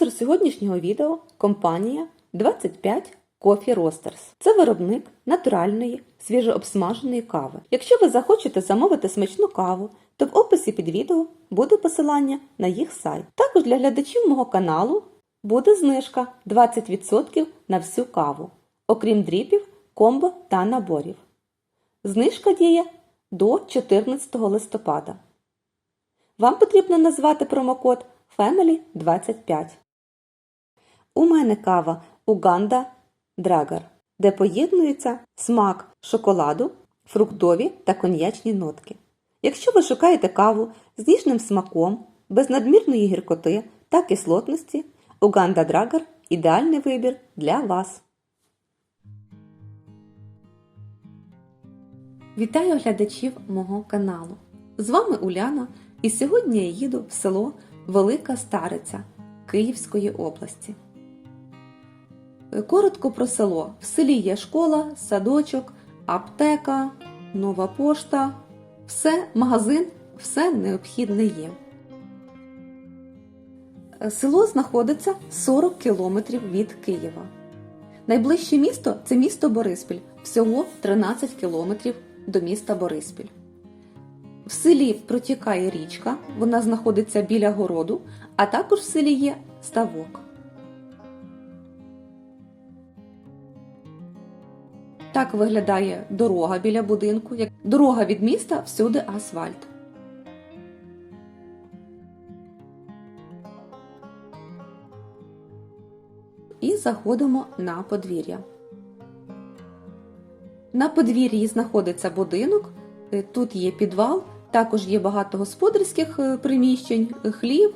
Спонсор сьогоднішнього відео компанія 25 Coffee Roasters. Це виробник натуральної свіжообсмаженої кави. Якщо ви захочете замовити смачну каву, то в описі під відео буде посилання на їх сайт. Також для глядачів мого каналу буде знижка 20% на всю каву, окрім дріпів, комбо та наборів. Знижка діє до 14 листопада. Вам потрібно назвати промокод FAMILY25. У мене кава Уганда Драгер, де поєднується смак шоколаду, фруктові та коньячні нотки. Якщо ви шукаєте каву з ніжним смаком, без надмірної гіркоти та кислотності, Уганда Драгер ідеальний вибір для вас. Вітаю глядачів мого каналу. З вами Уляна, і сьогодні я їду в село Велика Стариця Київської області. Коротко про село. В селі є школа, садочок, аптека, нова пошта, все, магазин, все необхідне є. Село знаходиться 40 кілометрів від Києва. Найближче місто це місто Бориспіль, всього 13 кілометрів до міста Бориспіль. В селі протікає річка, вона знаходиться біля городу, а також в селі є ставок. Так виглядає дорога біля будинку. Дорога від міста всюди асфальт. І заходимо на подвір'я. На подвір'ї знаходиться будинок, е, тут є підвал, також є багато господарських е, приміщень, хлів.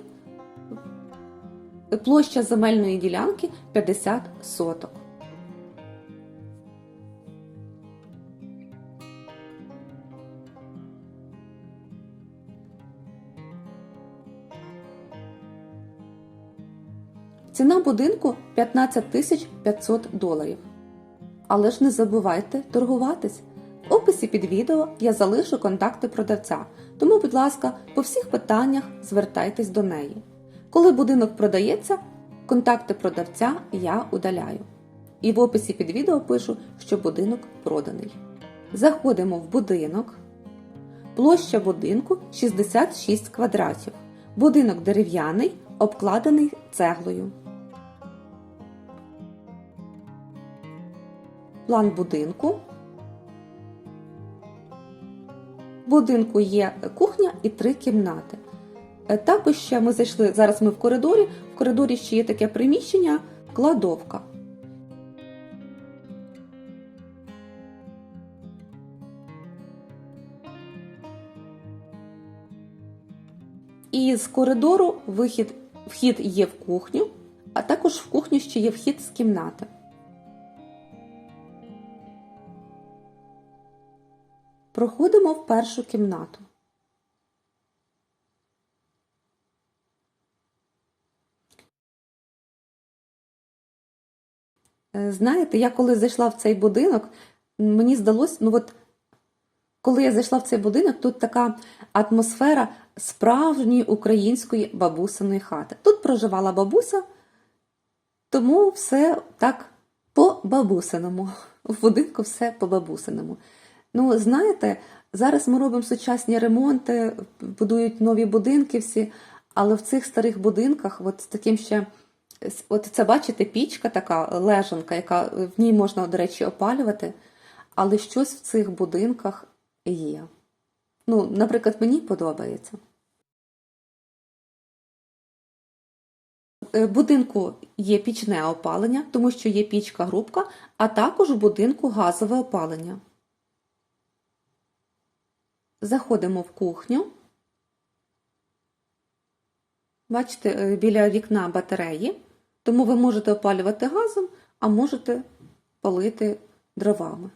Площа земельної ділянки 50 соток. Ціна будинку 15 тисяч 500 доларів. Але ж не забувайте торгуватись. В описі під відео я залишу контакти продавця, тому, будь ласка, по всіх питаннях звертайтесь до неї. Коли будинок продається, контакти продавця я удаляю. І в описі під відео пишу, що будинок проданий. Заходимо в будинок. Площа будинку 66 квадратів. Будинок дерев'яний, обкладений цеглою. План будинку. В будинку є кухня і три кімнати. Е, Також ще ми зайшли, зараз ми в коридорі. В коридорі ще є таке приміщення кладовка. І з коридору вихід, вхід є в кухню, а також в кухню ще є вхід з кімнати. Проходимо в першу кімнату. Е, Знаєте, я коли зайшла в цей будинок, мені здалося, ну от коли я зайшла в цей будинок, тут така атмосфера справжньої української бабусиної хати. Тут проживала бабуся, тому все так по бабусиному. В будинку все по бабусиному. Ну, знаєте, зараз ми робимо сучасні ремонти, будують нові будинки всі, але в цих старих будинках, от з таким ще, от це бачите, пічка така лежанка, яка в ній можна, до речі, опалювати, але щось в цих будинках є. Ну, наприклад, мені подобається. В будинку є пічне опалення, тому що є пічка-грубка, а також в будинку газове опалення. Заходимо в кухню. Бачите, е, біля вікна батареї, тому ви можете опалювати газом, а можете палити дровами.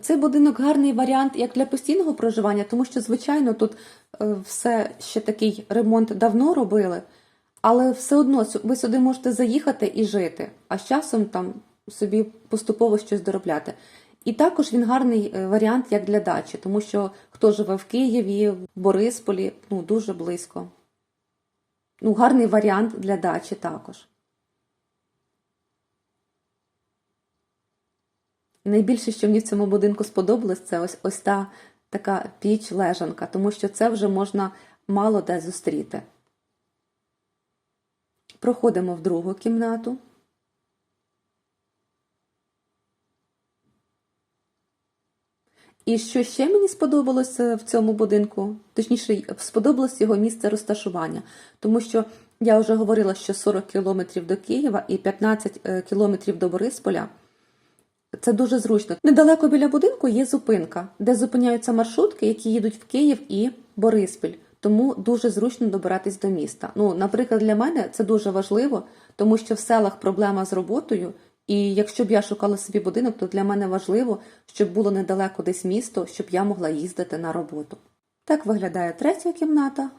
Цей будинок гарний варіант як для постійного проживання, тому що, звичайно, тут е, все ще такий ремонт давно робили, Але все одно ви сюди можете заїхати і жити, а з часом там собі поступово щось доробляти. І також він гарний е, варіант як для дачі, тому що хто живе в Києві, в Борисполі, ну дуже близько. Ну, гарний варіант для дачі також. Найбільше, що мені в цьому будинку сподобалось, це ось ось та така піч лежанка, тому що це вже можна мало де зустріти. Проходимо в другу кімнату. І що ще мені сподобалося в цьому будинку, точніше, сподобалось його місце розташування, тому що я вже говорила, що 40 кілометрів до Києва і 15 е, кілометрів до Борисполя. Це дуже зручно. Недалеко біля будинку є зупинка, де зупиняються маршрутки, які їдуть в Київ і Бориспіль. Тому дуже зручно добиратись до міста. Ну, наприклад, для мене це дуже важливо, тому що в селах проблема з роботою. І якщо б я шукала собі будинок, то для мене важливо, щоб було недалеко десь місто, щоб я могла їздити на роботу. Так виглядає третя кімната.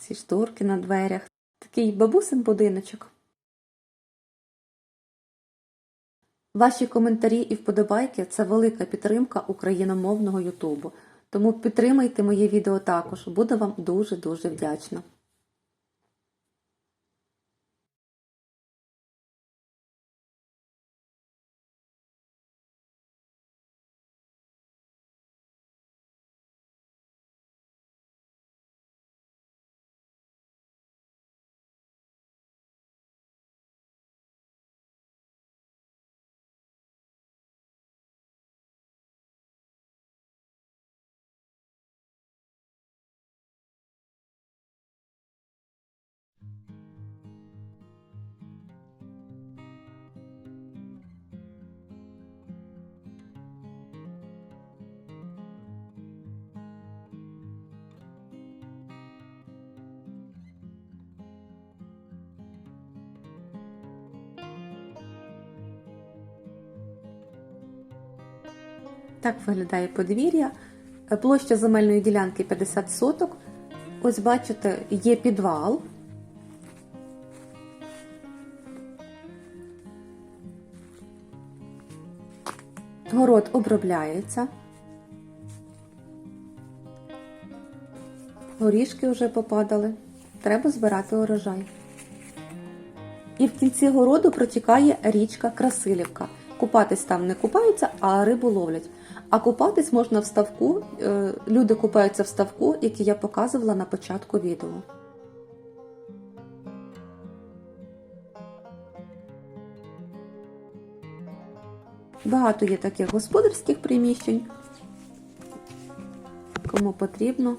Ці шторки на дверях. Такий бабусин будиночок. Ваші коментарі і вподобайки це велика підтримка україномовного Ютубу. Тому підтримайте моє відео також. Буду вам дуже-дуже вдячна. Так виглядає подвір'я. Площа земельної ділянки 50 соток. Ось бачите, є підвал. Город обробляється. Горішки вже попадали. Треба збирати урожай. І в кінці городу протікає річка Красилівка. Купатись там не купаються, а рибу ловлять. А купатись можна в ставку. е, Люди купаються в ставку, який я показувала на початку відео. Багато є таких господарських приміщень. Кому потрібно.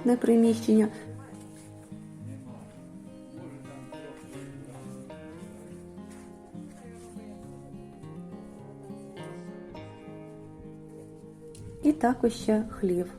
Одне приміщення. І також ще хлів.